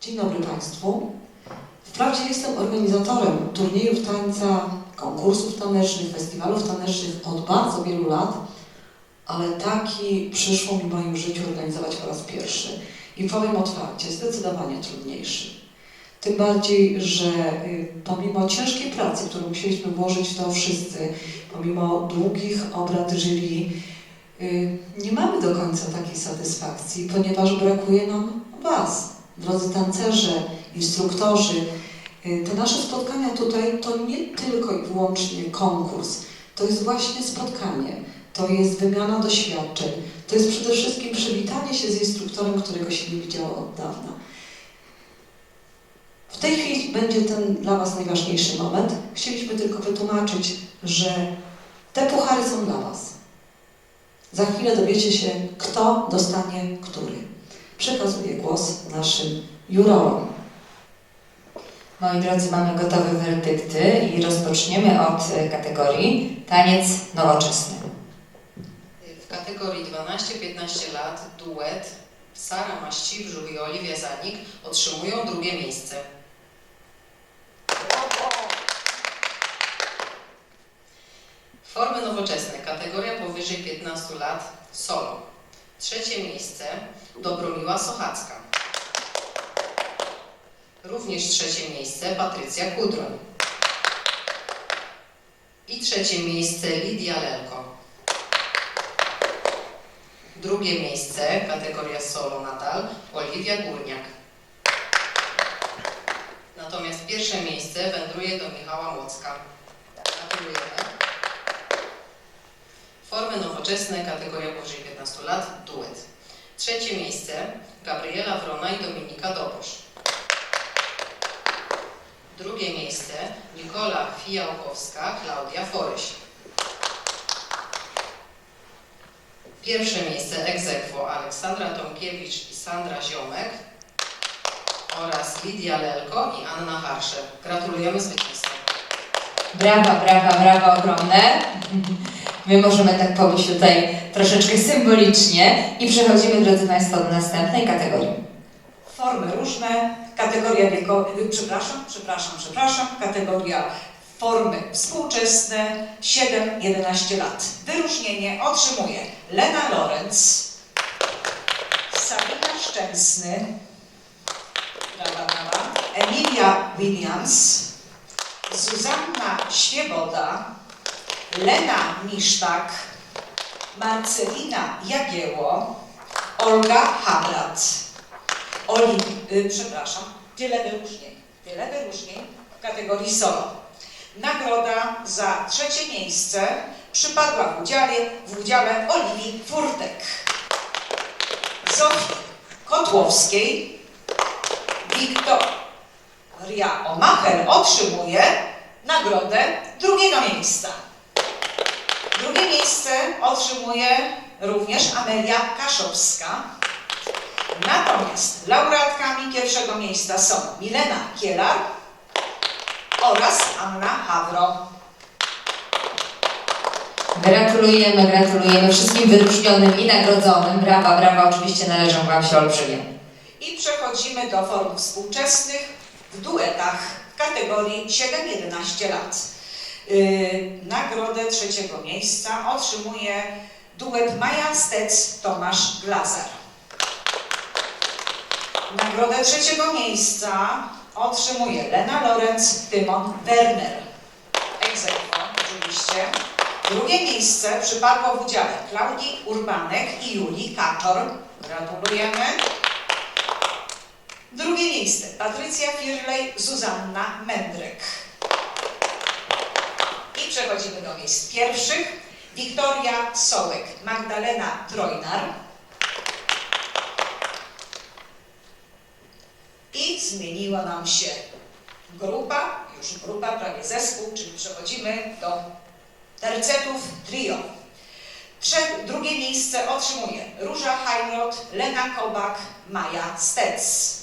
Dzień dobry Państwu. Wprawdzie jestem organizatorem turniejów tańca, konkursów tanecznych, festiwalów tanecznych od bardzo wielu lat, ale taki przyszło mi w moim życiu organizować po raz pierwszy. I powiem otwarcie, zdecydowanie trudniejszy. Tym bardziej, że y, pomimo ciężkiej pracy, którą musieliśmy włożyć w to wszyscy, pomimo długich obrad jury, y, nie mamy do końca takiej satysfakcji, ponieważ brakuje nam Was, drodzy tancerze, instruktorzy. Y, Te nasze spotkania tutaj to nie tylko i wyłącznie konkurs, to jest właśnie spotkanie, to jest wymiana doświadczeń, to jest przede wszystkim przywitanie się z instruktorem, którego się nie widziało od dawna. W tej chwili będzie ten dla Was najważniejszy moment. Chcieliśmy tylko wytłumaczyć, że te puchary są dla Was. Za chwilę dowiecie się, kto dostanie który. Przekazuję głos naszym jurorom. Moi drodzy, mamy gotowe werdykty i rozpoczniemy od e, kategorii taniec nowoczesny. W kategorii 12-15 lat duet Sara Maścibrzu i Oliwia Zanik otrzymują drugie miejsce. Formy nowoczesne, kategoria powyżej 15 lat solo. Trzecie miejsce Dobromiła Sochacka. Również trzecie miejsce Patrycja Kudroń. I trzecie miejsce Lidia Lelko. Drugie miejsce, kategoria solo nadal, Oliwia Górniak. Natomiast pierwsze miejsce wędruje do Michała Młocka. Gratulujemy. Formy nowoczesne, kategoria powyżej 15 lat, duet. Trzecie miejsce, Gabriela Wrona i Dominika Dobosz. Drugie miejsce, Nikola Fijałkowska, Klaudia Foryś. Pierwsze miejsce aequo Aleksandra Tomkiewicz i Sandra Ziomek oraz Lidia Lelko i Anna Harszer. Gratulujemy zwycięzcom. Brawa, brawa, brawa ogromne. My możemy tak powiedzieć tutaj troszeczkę symbolicznie i przechodzimy, drodzy Państwo, do następnej kategorii. Formy różne, kategoria wiekowa, przepraszam, przepraszam, przepraszam, kategoria formy współczesne 7-11 lat. Wyróżnienie otrzymuje Lena Lorenz, Sabina Szczęsny, brawa, brawa, Emilia Williams, Zuzanna Świeboda, Lena Misztak, Marcelina Jagieło, Olga Habrat. Oli, y, przepraszam, tyle wyróżnień, tyle wyróżnień w kategorii solo. Nagroda za trzecie miejsce przypadła w udziale, w udziale Oliwii Furtek, Zofii Kotłowskiej, Wiktoria Omacher otrzymuje nagrodę drugiego miejsca. Drugie miejsce otrzymuje również Amelia Kaszowska. Natomiast laureatkami pierwszego miejsca są Milena Kielar oraz Anna Hawro. Gratulujemy, gratulujemy wszystkim wyróżnionym i nagrodzonym. Brawa, brawa, oczywiście należą Wam się olbrzymie. I przechodzimy do form współczesnych w duetach w kategorii 7-11 lat. Yy, nagrodę trzeciego miejsca otrzymuje duet Maja Stec-Tomasz Glazar. Nagrodę trzeciego miejsca otrzymuje Lena Lorenz, Tymon Werner. Egzekwo oczywiście. Drugie miejsce przypadło w udziale Klaudii Urbanek i Julii Kaczor. Gratulujemy. Drugie miejsce Patrycja Firlej, Zuzanna Mędrek. Przechodzimy do miejsc pierwszych. Wiktoria Sołek, Magdalena Trojnar. I zmieniła nam się grupa, już grupa, prawie zespół, czyli przechodzimy do tercetów trio. Drugie miejsce otrzymuje Róża Heinroth, Lena Kobak, Maja Stec.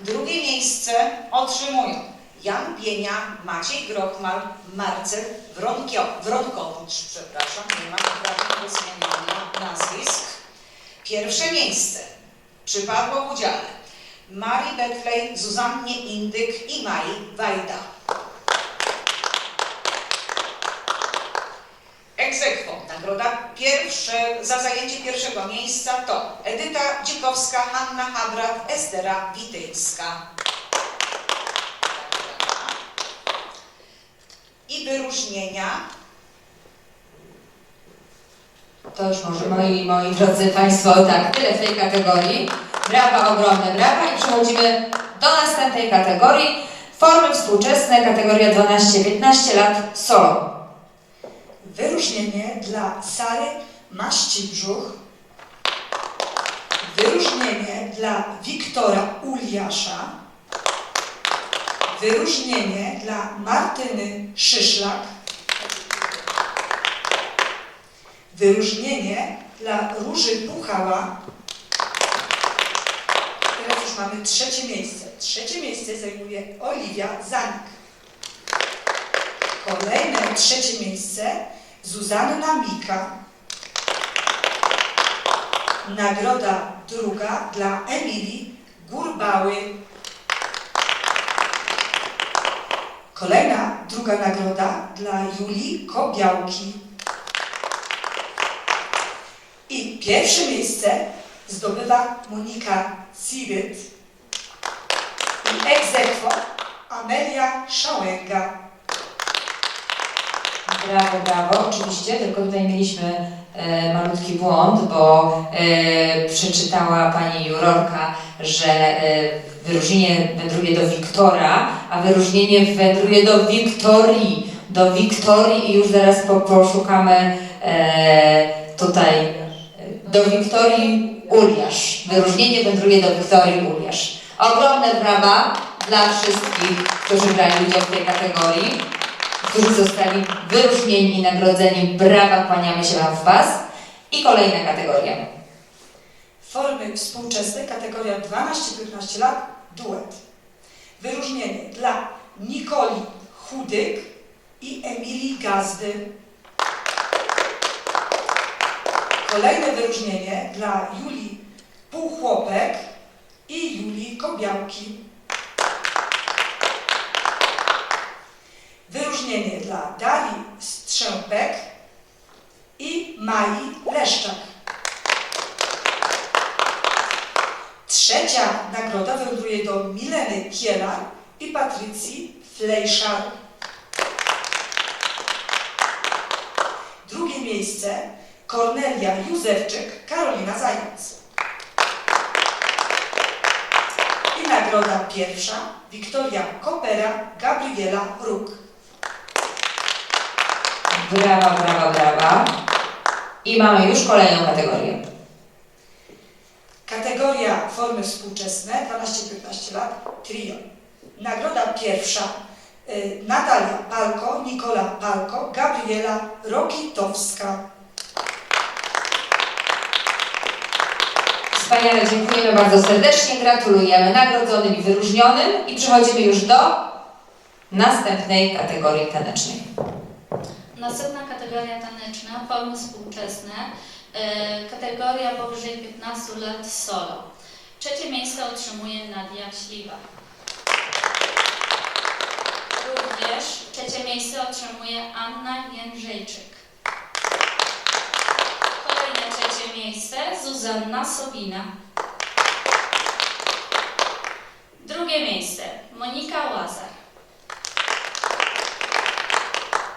Drugie miejsce otrzymują Jan Bienia, Maciej Grochmal, Marcel Wronkio, Wronkowicz, przepraszam, nie ma poprawnego zmieniania nazwisk. Pierwsze miejsce przypadło udziale Marii Betflej, Zuzannie Indyk i Mai Wajda. Egzekwo. Nagroda pierwsze, za zajęcie pierwszego miejsca to Edyta Dzikowska, Hanna Habrat, Estera Wityńska. I wyróżnienia. To już może moi, moi drodzy Państwo, tak, tyle w tej kategorii. Brawa, ogromne brawa i przechodzimy do następnej kategorii. Formy współczesne, kategoria 12-15 lat, solo. Wyróżnienie dla Sary Maści-Brzuch. Wyróżnienie dla Wiktora Uliasza. Wyróżnienie dla Martyny Szyszlak. Wyróżnienie dla Róży Puchała. Teraz już mamy trzecie miejsce. Trzecie miejsce zajmuje Oliwia Zanik. Kolejne trzecie miejsce Zuzanna Mika. Nagroda druga dla Emilii Gurbały. Kolejna druga nagroda dla Julii Kobiałki. I pierwsze miejsce zdobywa Monika Ciryt. I aequo Amelia Szałęga. Brawo, brawo. Oczywiście, tylko tutaj mieliśmy e, malutki błąd, bo e, przeczytała pani jurorka, że e, wyróżnienie wędruje do Wiktora, a wyróżnienie wędruje do Wiktorii. Do Wiktorii i już zaraz po, poszukamy e, tutaj e, do Wiktorii Uliasz. Wyróżnienie wędruje do Wiktorii Uliasz. Ogromne brawa dla wszystkich, którzy brali udział w tej kategorii którzy zostali wyróżnieni i nagrodzeni. Brawa, kłaniamy się Wam w pas. I kolejna kategoria. Formy współczesne, kategoria 12-15 lat, duet. Wyróżnienie dla Nikoli Chudyk i Emilii Gazdy. Kolejne wyróżnienie dla Julii Półchłopek i Julii Kobiałki. Wyróżnienie dla Darii Strzępek i Mai Leszczak. Trzecia nagroda wędruje do Mileny Kielar i Patrycji Flejszar. Drugie miejsce Kornelia Józefczyk, Karolina Zając. I nagroda pierwsza Wiktoria Kopera, Gabriela Róg. Brawa, brawa, brawa. I mamy już kolejną kategorię. Formy współczesne 12-15 lat trio. Nagroda pierwsza y, Natalia Palko, Nikola Palko, Gabriela Rokitowska. Wspaniale, dziękujemy bardzo serdecznie, gratulujemy nagrodzonym i wyróżnionym i przechodzimy już do następnej kategorii tanecznej. Następna kategoria taneczna, formy współczesne, e, kategoria powyżej 15 lat solo. Trzecie miejsce otrzymuje Nadia Śliwa. Również trzecie miejsce otrzymuje Anna Jędrzejczyk. Kolejne trzecie miejsce Zuzanna Sobina. Drugie miejsce Monika Łazar.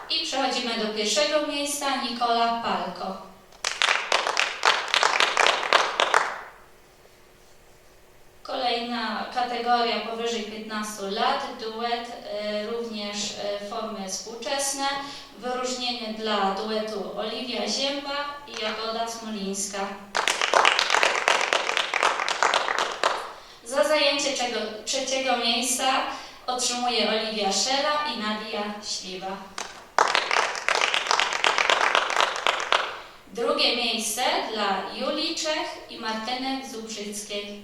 I przechodzimy do pierwszego miejsca Nikola Palko. Kolejna kategoria powyżej 15 lat, duet, e, również e, formy współczesne. Wyróżnienie dla duetu Oliwia Zięba i Jagoda Smolińska. Za zajęcie trzeciego miejsca otrzymuje Oliwia Szela i Nadia Śliwa. Drugie miejsce dla Julii Czech i Martyny Zubrzyckiej.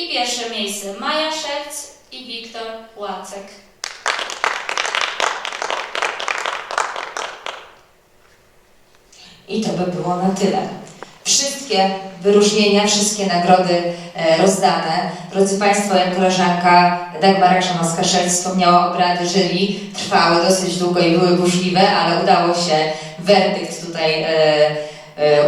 I pierwsze miejsce Maja Szewc i Wiktor Łacek. I to by było na tyle. Wszystkie wyróżnienia, wszystkie nagrody e, rozdane. Drodzy Państwo, jak koleżanka Dagmara Krzanowska-Szelc wspomniała, obrady jury trwały dosyć długo i były burzliwe, ale udało się werdykt tutaj e,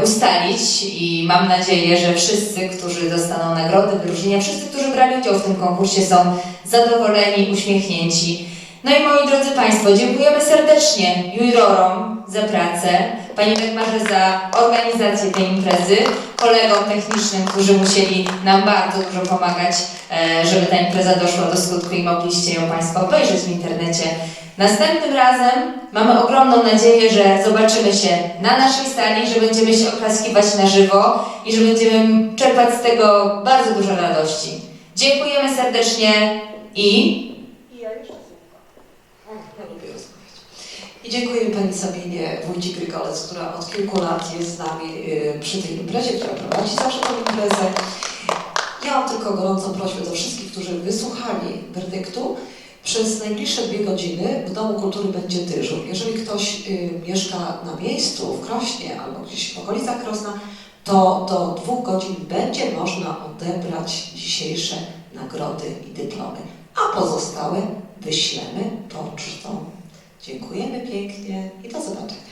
ustalić i mam nadzieję, że wszyscy, którzy dostaną nagrody, wyróżnienia, wszyscy, którzy brali udział w tym konkursie są zadowoleni, uśmiechnięci. No i moi drodzy Państwo, dziękujemy serdecznie jurorom za pracę, Pani Dagmarze za organizację tej imprezy, kolegom technicznym, którzy musieli nam bardzo dużo pomagać, e, żeby ta impreza doszła do skutku i mogliście ją Państwo obejrzeć w internecie. Następnym razem mamy ogromną nadzieję, że zobaczymy się na naszej sali, że będziemy się oklaskiwać na żywo i że będziemy czerpać z tego bardzo dużo radości. Dziękujemy serdecznie i Ja lubię rozmawiać. I dziękuję Pani Sabinie Wójcik Grygolec, która od kilku lat jest z nami y, przy tej imprezie, która prowadzi zawsze tę imprezę. Ja mam tylko gorącą prośbę do wszystkich, którzy wysłuchali werdyktu. Przez najbliższe dwie godziny w Domu Kultury będzie dyżur. Jeżeli ktoś y, mieszka na miejscu, w Krośnie albo gdzieś w okolicach Krosna, to do dwóch godzin będzie można odebrać dzisiejsze nagrody i dyplomy, a pozostałe wyślemy pocztą. Dziękujemy pięknie i do zobaczenia.